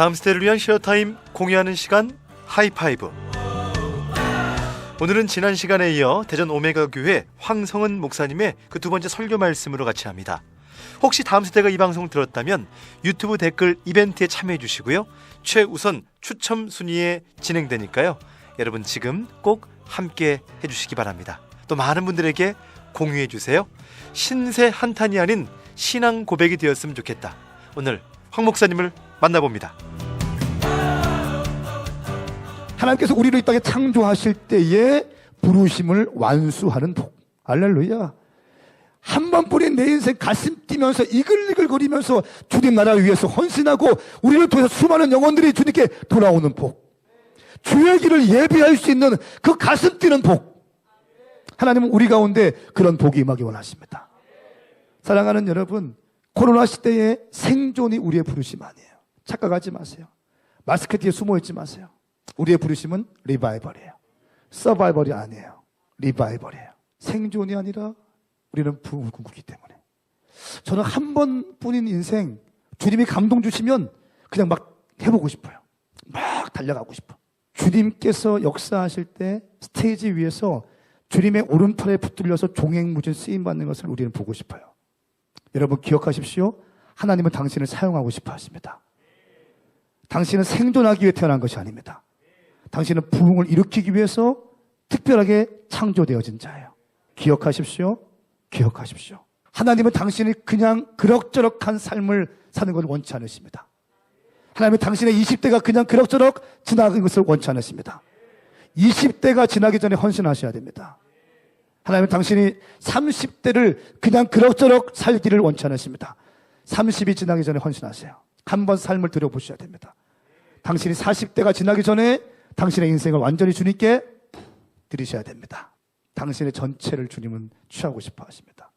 다음 스테를 위한 쉐어타임 공유하는 시간 하이파이브 오늘은 지난 시간에 이어 대전 오메가 교회 황성은 목사님의 그 두 번째 설교 말씀으로 같이 합니다. 혹시 다음 세대가 이 방송 들었다면 유튜브 댓글 이벤트에 참여해 주시고요. 최우선 추첨 순위에 진행되니까요. 여러분 지금 꼭 함께 해 주시기 바랍니다. 또 많은 분들에게 공유해 주세요. 신세 한탄이 아닌 신앙 고백이 되었으면 좋겠다. 오늘 황 목사님을 만나봅니다. 하나님께서 우리를 이 땅에 창조하실 때에 부르심을 완수하는 복. 할렐루야. 한 번뿐인 내 인생 가슴 뛰면서 이글이글 거리면서 주님 나라 위해서 헌신하고 우리를 통해서 수많은 영혼들이 주님께 돌아오는 복. 주의 길을 예비할 수 있는 그 가슴 뛰는 복. 하나님은 우리 가운데 그런 복이 임하기 원하십니다. 사랑하는 여러분, 코로나 시대에 생존이 우리의 부르심 아니에요. 착각하지 마세요. 마스크 뒤에 숨어 있지 마세요. 우리의 부르심은 리바이벌이에요. 서바이벌이 아니에요. 리바이벌이에요. 생존이 아니라 우리는 부흥을 꿈꾸기 때문에. 저는 한 번뿐인 인생 주님이 감동 주시면 그냥 막 해보고 싶어요. 막 달려가고 싶어. 주님께서 역사하실 때 스테이지 위에서 주님의 오른팔에 붙들려서 종횡무진 쓰임 받는 것을 우리는 보고 싶어요. 여러분 기억하십시오. 하나님은 당신을 사용하고 싶어 하십니다. 당신은 생존하기 위해 태어난 것이 아닙니다. 당신은 부흥을 일으키기 위해서 특별하게 창조되어진 자예요. 기억하십시오. 기억하십시오. 하나님은 당신이 그냥 그럭저럭한 삶을 사는 것을 원치 않으십니다. 하나님은 당신의 20대가 그냥 그럭저럭 지나간 것을 원치 않으십니다. 20대가 지나기 전에 헌신하셔야 됩니다. 하나님은 당신이 30대를 그냥 그럭저럭 살기를 원치 않으십니다. 30이 지나기 전에 헌신하세요. 한번 삶을 들여보셔야 됩니다. 당신이 40대가 지나기 전에 당신의 인생을 완전히 주님께 드리셔야 됩니다. 당신의 전체를 주님은 취하고 싶어 하십니다.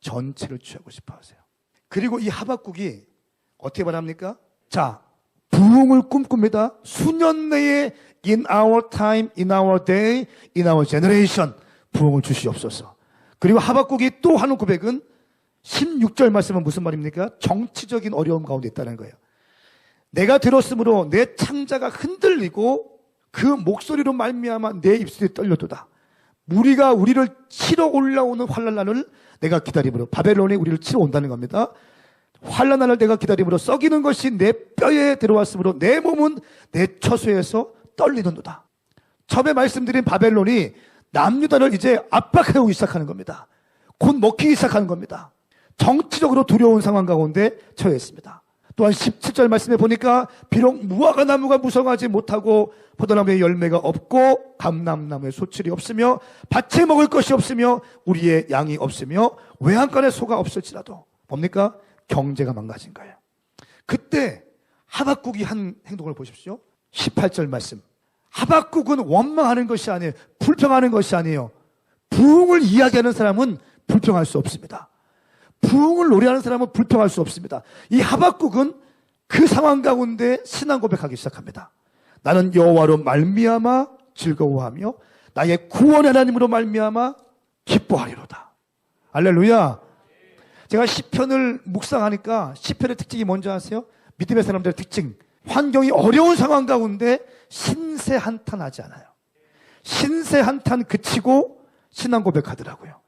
전체를 취하고 싶어 하세요. 그리고 이 하박국이 어떻게 말합니까? 자, 부흥을 꿈꿉니다. 수년 내에 in our time, in our day, in our generation 부흥을 주시옵소서. 그리고 하박국이 또 하는 고백은 16절 말씀은 무슨 말입니까? 정치적인 어려움 가운데 있다는 거예요. 내가 들었으므로 내 창자가 흔들리고 그 목소리로 말미암아 내 입술이 떨려도다. 우리가 우리를 치러 올라오는 환란날을 내가 기다림으로 바벨론이 우리를 치러 온다는 겁니다. 환란날을 내가 기다림으로 썩이는 것이 내 뼈에 들어왔으므로 내 몸은 내 처소에서 떨리는도다. 처음에 말씀드린 바벨론이 남유다를 이제 압박해오기 시작하는 겁니다. 곧 먹히기 시작하는 겁니다. 정치적으로 두려운 상황 가운데 처해 있습니다. 또한 17절 말씀에 보니까 비록 무화과 나무가 무성하지 못하고 포도나무에 열매가 없고 감람나무에 소출이 없으며 밭에 먹을 것이 없으며 우리의 양이 없으며 외양간에 소가 없을지라도 뭡니까? 경제가 망가진 거예요. 그때 하박국이 한 행동을 보십시오. 18절 말씀. 하박국은 원망하는 것이 아니에요. 불평하는 것이 아니에요. 부흥을 이야기하는 사람은 불평할 수 없습니다. 부흥을 노래하는 사람은 불평할 수 없습니다. 이 하박국은 그 상황 가운데 신앙 고백하기 시작합니다. 나는 여호와로 말미암아 즐거워하며 나의 구원의 하나님으로 말미암아 기뻐하리로다. 할렐루야. 제가 시편을 묵상하니까 시편의 특징이 뭔지 아세요? 믿음의 사람들의 특징. 환경이 어려운 상황 가운데 신세 한탄하지 않아요. 신세 한탄 그치고 신앙 고백하더라고요.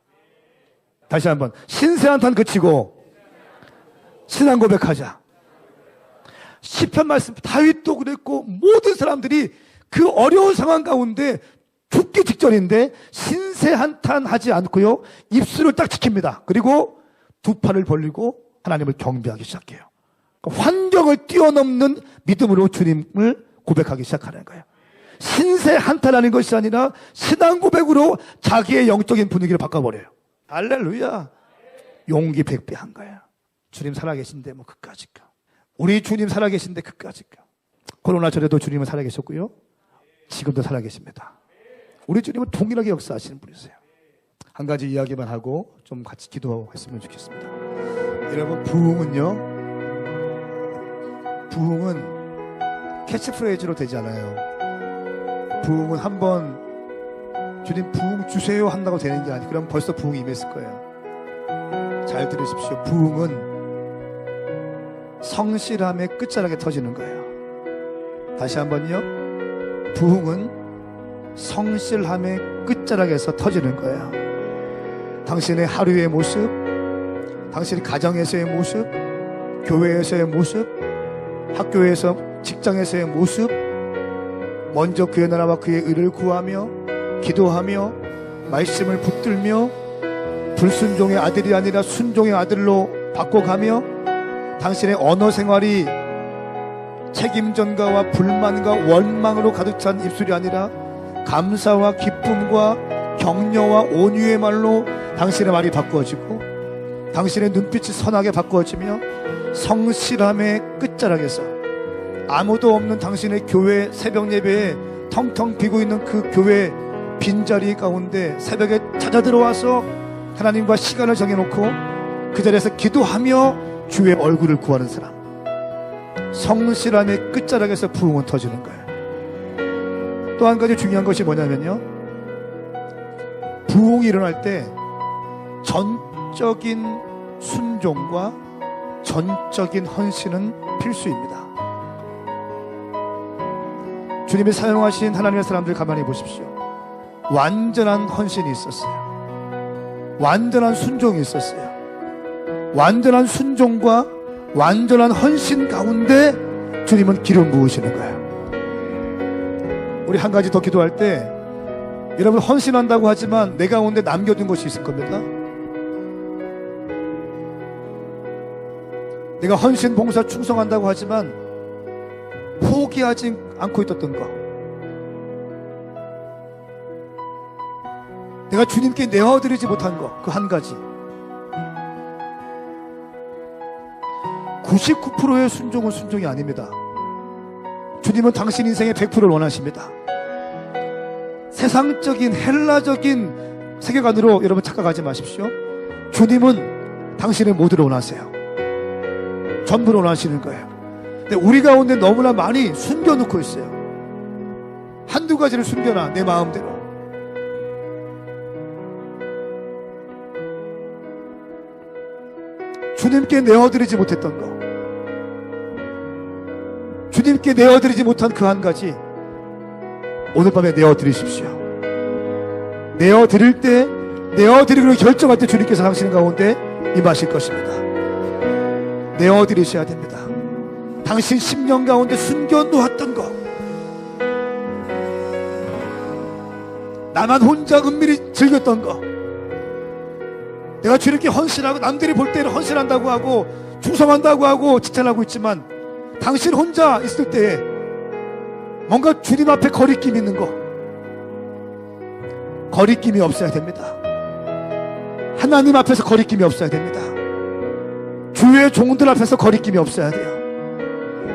다시 한번 신세 한탄 그치고 신앙 고백하자. 시편 말씀 다윗도 그랬고 모든 사람들이 그 어려운 상황 가운데 죽기 직전인데 신세 한탄 하지 않고요. 입술을 딱 지킵니다. 그리고 두 팔을 벌리고 하나님을 경배하기 시작해요. 그러니까 환경을 뛰어넘는 믿음으로 주님을 고백하기 시작하는 거예요. 신세 한탄하는 것이 아니라 신앙 고백으로 자기의 영적인 분위기를 바꿔버려요. 할렐루야. 용기 백배한 거예요. 주님 살아계신데 뭐 그까짓 거. 우리 주님 살아계신데 그까짓 거. 코로나 전에도 주님은 살아계셨고요. 지금도 살아계십니다. 우리 주님은 동일하게 역사하시는 분이세요. 한 가지 이야기만 하고 좀 같이 기도했으면 좋겠습니다. 여러분 부흥은요. 부흥은 캐치프레이즈로 되지 않아요. 부흥은 한번 주님 부흥 주세요 한다고 되는 게 아니고 그럼 벌써 부흥이 임했을 거예요. 잘 들으십시오. 부흥은 성실함의 끝자락에 터지는 거예요. 다시 한번요. 부흥은 성실함의 끝자락에서 터지는 거예요. 당신의 하루의 모습, 당신의 가정에서의 모습, 교회에서의 모습, 학교에서 직장에서의 모습, 먼저 그의 나라와 그의 의를 구하며 기도하며 말씀을 붙들며 불순종의 아들이 아니라 순종의 아들로 바꿔가며 당신의 언어 생활이 책임전가와 불만과 원망으로 가득 찬 입술이 아니라 감사와 기쁨과 격려와 온유의 말로 당신의 말이 바꾸어지고 당신의 눈빛이 선하게 바꾸어지며 성실함의 끝자락에서 아무도 없는 당신의 교회 새벽 예배에 텅텅 비고 있는 그 교회 빈자리 가운데 새벽에 찾아 들어와서 하나님과 시간을 정해놓고 그 자리에서 기도하며 주의 얼굴을 구하는 사람. 성실함의 끝자락에서 부흥은 터지는 거예요 또 한 가지 중요한 것이 뭐냐면요. 부흥이 일어날 때 전적인 순종과 전적인 헌신은 필수입니다. 주님이 사용하신 하나님의 사람들 가만히 보십시오. 완전한 헌신이 있었어요. 완전한 순종이 있었어요. 완전한 순종과 완전한 헌신 가운데 주님은 기름 부으시는 거예요. 우리 한 가지 더 기도할 때 여러분 헌신한다고 하지만 내 가운데 남겨둔 것이 있을 겁니다. 내가 헌신 봉사 충성한다고 하지만 포기하지 않고 있었던 거. 내가 주님께 내어드리지 못한 거, 그한 가지. 99%의 순종은 순종이 아닙니다. 주님은 당신 인생의 100%를 원하십니다. 세상적인 헬라적인 세계관으로 여러분 착각하지 마십시오. 주님은 당신의 모두를 원하세요. 전부를 원하시는 거예요. 근데 우리 가운데 너무나 많이 숨겨놓고 있어요. 한두 가지를 숨겨놔, 내 마음대로. 주님께 내어드리지 못했던 거. 주님께 내어드리지 못한 그 한 가지. 오늘 밤에 내어드리십시오. 내어드릴 때, 내어드리기로 결정할 때 주님께서 당신 가운데 임하실 것입니다. 내어드리셔야 됩니다. 당신 10년 가운데 숨겨놓았던 거 나만 혼자 은밀히 즐겼던 거 내가 주님께 헌신하고 남들이 볼 때는 헌신한다고 하고 충성한다고 하고 칭찬하고 있지만 당신 혼자 있을 때 뭔가 주님 앞에 거리낌 있는 거 거리낌이 없어야 됩니다 하나님 앞에서 거리낌이 없어야 됩니다 주의 종들 앞에서 거리낌이 없어야 돼요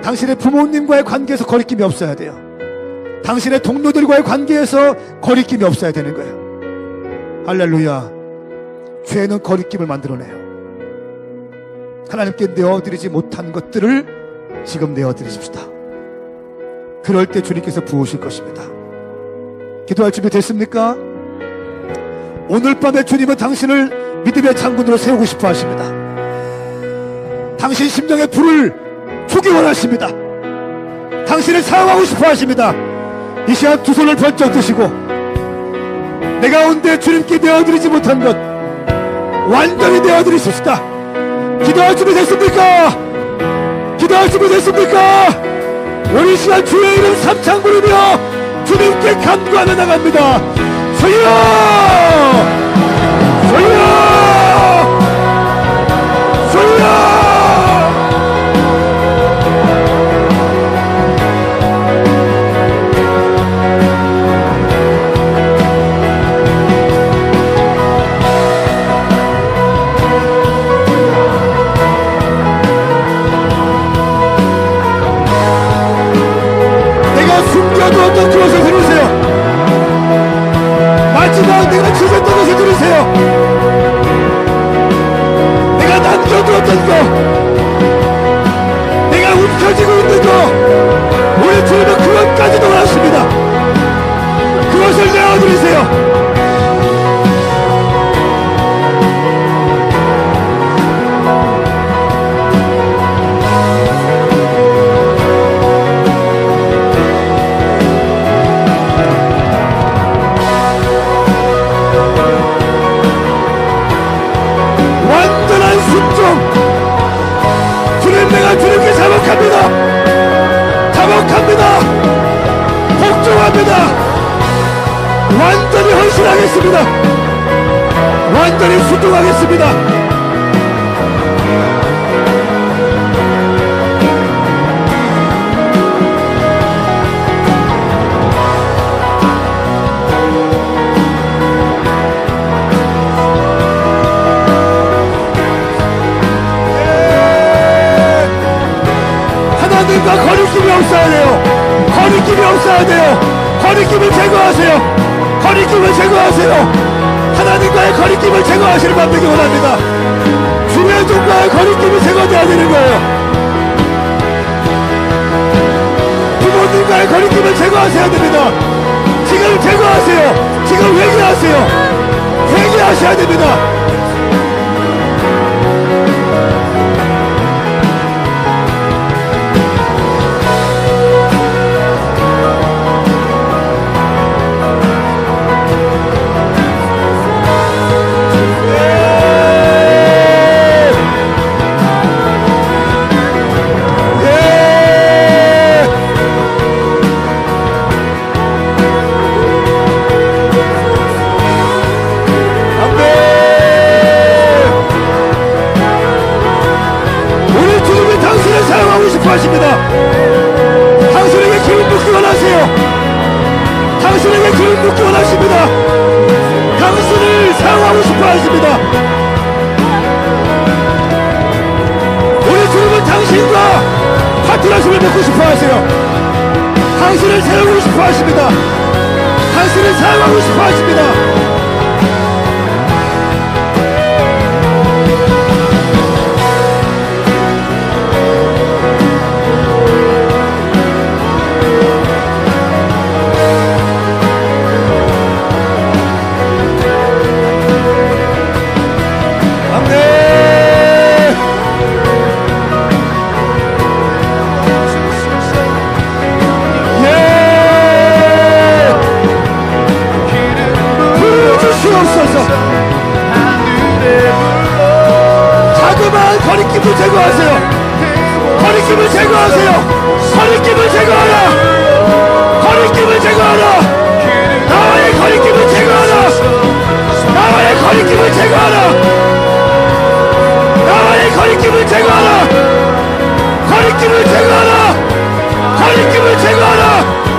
당신의 부모님과의 관계에서 거리낌이 없어야 돼요. 당신의 동료들과의 관계에서 거리낌이 없어야 되는 거예요. 할렐루야. 죄는 거리낌을 만들어내요. 하나님께 내어드리지 못한 것들을 지금 내어드리십시다. 그럴 때 주님께서 부으실 것입니다. 기도할 준비 됐습니까? 오늘 밤에 주님은 당신을 믿음의 창군으로 세우고 싶어 하십니다. 당신 심정의 불을 주기 원하십니다. 당신을 사용하고 싶어 하십니다. 이 시간 두 손을 번쩍 드시고 내 가운데 주님께 내어드리지 못한 것 완전히 내어드리십시다. 기도할 준비 됐습니까? 기도할 준비 됐습니까? 우리 시간 주의 이름 삼창 부르며 주님께 간구하며 나갑니다. 주여! 제거하셔야 됩니다. 지금 제거하세요. 지금 회개하세요. 회개하셔야 됩니다. 자그마한 거리낌을 제거하세요. 거리낌을 제거하세요. 거리낌을 제거하라. 거리낌을 제거하라. 나와의 거리낌을 제거하라. 나와의 거리낌을 제거하라. 나와의 거리낌을 제거하라. 거리낌을 제거하라. 거리낌을 제거하라.